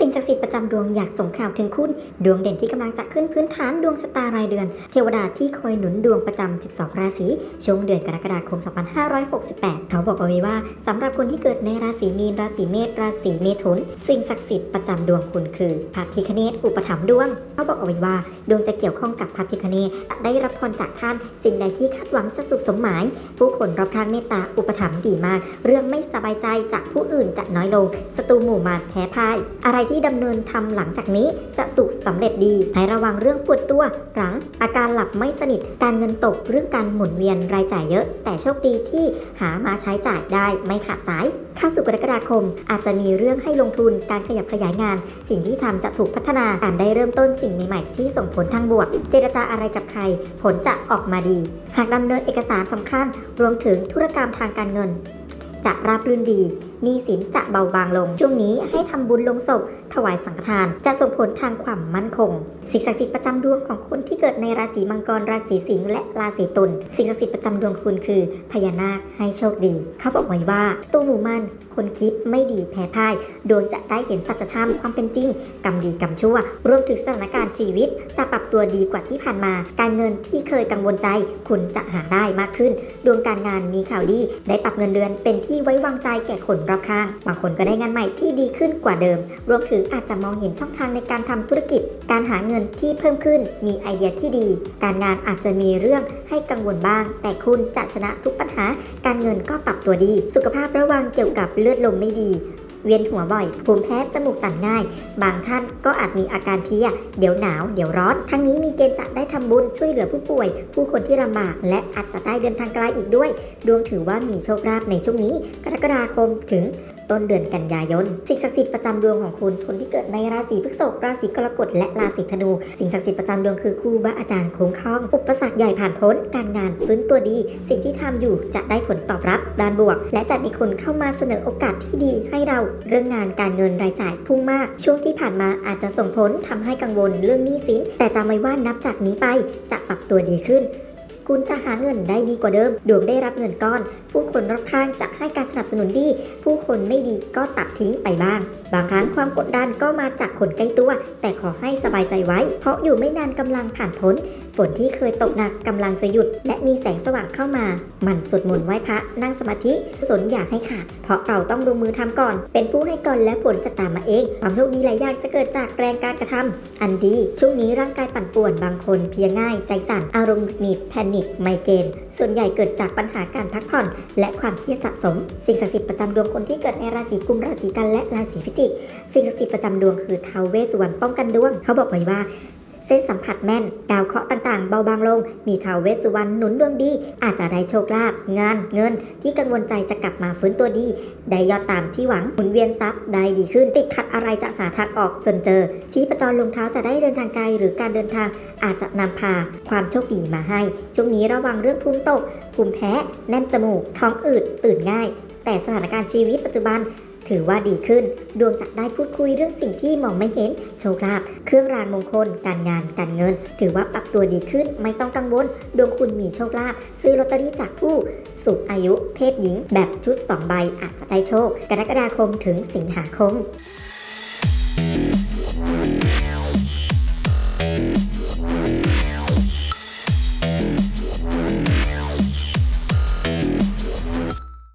สิ่งศักดิ์สิทธิ์ประจำดวงอยากส่งข่าวถึงคุณ ดวงเด่นที่กำลังจะขึ้นพื้นฐานดวงชะตารายเดือน เทวดาที่คอยหนุนดวงประจำ12 ราศีช่วงเดือนกรกฎาคม 2568 เขาบอกเอาไว้ว่าสำหรับคนที่เกิดในราศีมีนราศีเมษราศีเมถุน สิ่งศักดิ์สิทธิ์ประจำดวงคุณคือพระพิคเนตอุปถัมภ์ดวงเขาบอกเอาไว้ว่า ดวงจะเกี่ยวข้องกับพระพิคเนตได้รับพรจากท่าน สิ่งใดที่คาดหวังจะสุขสมหมาย ผู้คนรอบข้างเมตตาอุปถัมภ์ดีมาก เรื่องไม่สบายใจจากผู้อื่นจะน้อยลงศัตรูหมู่มารแพ้พ่ายอะไรที่ดำเนินทำหลังจากนี้จะสุขสำเร็จดี ให้ระวังเรื่องปวดตัวหลัง อาการหลับไม่สนิท การเงินตกเรื่องการหมุนเวียนรายจ่ายเยอะ แต่โชคดีที่หามาใช้จ่ายได้ไม่ขาดสายเข้าสู่กรกฎาคม อาจจะมีเรื่องให้ลงทุนการขยับขยายงาน สิ่งที่ทำจะถูกพัฒนาการได้เริ่มต้นสิ่งใหม่ๆ ที่ส่งผลทางบวก เจรจาอะไรกับใคร ผลจะออกมาดี หากดำเนินเอกสารสำคัญ รวมถึงธุรกรรมทางการเงิน จะราบรื่นดีหนี้สินจะเบาบางลง ช่วงนี้ให้ทำบุญลงศพ ถวายสังฆทาน จะส่งผลทางความมั่นคง สิ่งศักดิ์สิทธิ์ประจำดวงของคนที่เกิดในราศีมังกร ราศีสิงห์และราศีตุล สิ่งศักดิ์สิทธิ์ประจำดวงคุณคือพญานาคให้โชคดี เขาบอกไว้ว่าตู้หมู่มันคนคิดไม่ดีแพ้พ่าย ดวงจะได้เห็นสัจธรรมความเป็นจริง กรรมดีกรรมชั่ว รวมถึงสถานการณ์ชีวิต จะปรับตัวดีกว่าที่ผ่านมา การเงินที่เคยกังวลใจ คุณจะหาได้มากขึ้น ดวงการงานมีข่าวดี ได้ปรับเงินเดือนเป็นที่ไว้วางใจแก่คนรอบข้าง บางคนก็ได้งานใหม่ที่ดีขึ้นกว่าเดิม รวมถึงอาจจะมองเห็นช่องทางในการทำธุรกิจ การหาเงินที่เพิ่มขึ้น มีไอเดียที่ดี การงานอาจจะมีเรื่องให้กังวลบ้าง แต่คุณจะชนะทุกปัญหา การเงินก็ปรับตัวดี สุขภาพระวังเกี่ยวกับเลือดลมไม่ดี เวียนหัวบ่อย ภูมิแพ้จมูกต่างง่าย บางท่านก็อาจมีอาการเพีย เดี๋ยวหนาว เดี๋ยวร้อน ทั้งนี้มีเกณฑ์จะได้ทำบุญช่วยเหลือผู้ป่วย ผู้คนที่ลำบาก และอาจจะได้เดินทางไกลอีกด้วย ดวงถือว่ามีโชคลาภในช่วงนี้ กรกฎาคมถึง ต้นเดือนกันยายน สิ่งศักดิ์สิทธิ์ประจำดวงของคุณคนที่เกิดในราศีพฤษภราศีกรกฎและราศีธนู สิ่งศักดิ์สิทธิ์ประจำดวงคือครูบาอาจารย์คุ้มครอง อุปสรรคใหญ่ผ่านพ้น การงานฟื้นตัวดี สิ่งที่ทำอยู่จะได้ผลตอบรับด้านบวก และจะมีคนเข้ามาเสนอโอกาสที่ดีให้เราเรื่องงานการเงินรายจ่ายพุ่งมาก ช่วงที่ผ่านมาอาจจะส่งผลทำให้กังวลเรื่องหนี้สินแต่จำไว้ว่านับจากนี้ไปจะปรับตัวดีขึ้น คุณจะหาเงินได้ดีกว่าเดิม ดวงได้รับเงินก้อน ผู้คนรอบข้างจะให้การสนับสนุนดี ผู้คนไม่ดีก็ตัดทิ้งไปบ้างบางครั้งความกดดันก็มาจากคนใกล้ตัว แต่ขอให้สบายใจไว้ เพราะอยู่ไม่นานกำลังผ่านพ้น ฝนที่เคยตกหนักกำลังจะหยุด และมีแสงสว่างเข้ามา มันสวดมนต์ไหว้พระนั่งสมาธิสนอยากให้ขาด เพราะเราต้องลงมือทำก่อน เป็นผู้ให้ก่อนและผลจะตามมาเอง ความโชคดีหลายอย่างจะเกิดจากแรงการกระทำอันดี ช่วงนี้ร่างกายปั่นป่วนบางคนเพียง่าย ใจสั่นอารมณ์หงุดหงิดแพนิคไมเกรนส่วนใหญ่เกิดจากปัญหาการพักผ่อน และความเครียดสะสม สิ่งศักดิ์สิทธิ์ประจำดวงคนที่เกิดในราศีกุมราศีกันและราศีพิจิก สิ่งศักดิ์สิทธิ์ประจำดวงคือเทาวเวสสุวรรณป้องกันดวง เขาบอกไว้ว่าเส้นสัมผัสแม่น ดาวเคราะห์ต่างๆ เบาบางลง มีทาวเวสสุวรรณหนุนดวงดี อาจจะได้โชคลาภงานเงิน ที่กังวลใจจะกลับมาฟื้นตัวดี ได้ยอดตามที่หวังหมุนเวียนทรัพย์ได้ดีขึ้น ติดขัดอะไรจะหาทางออกจนเจอ ชี้ประจรลงเท้าจะได้เดินทางไกลหรือการเดินทางอาจจะนำพาความโชคดีมาให้ ช่วงนี้ระวังเรื่องภูมิตกภูมิแพ้ แน่นจมูก ท้องอืดตื่นง่าย แต่สถานการณ์ชีวิตปัจจุบัน ถือว่าดีขึ้น ดวงจะได้พูดคุยเรื่องสิ่งที่มองไม่เห็น โชคลาภเครื่องรางมงคล การงาน การเงิน ถือว่าปรับตัวดีขึ้น ไม่ต้องกังวล ดวงคุณมีโชคลาภซื้อลอตเตอรี่จากผู้สูงอายุ เพศหญิง แบบชุด2ใบอาจจะได้โชค กรกฎาคมถึงสิงหาคม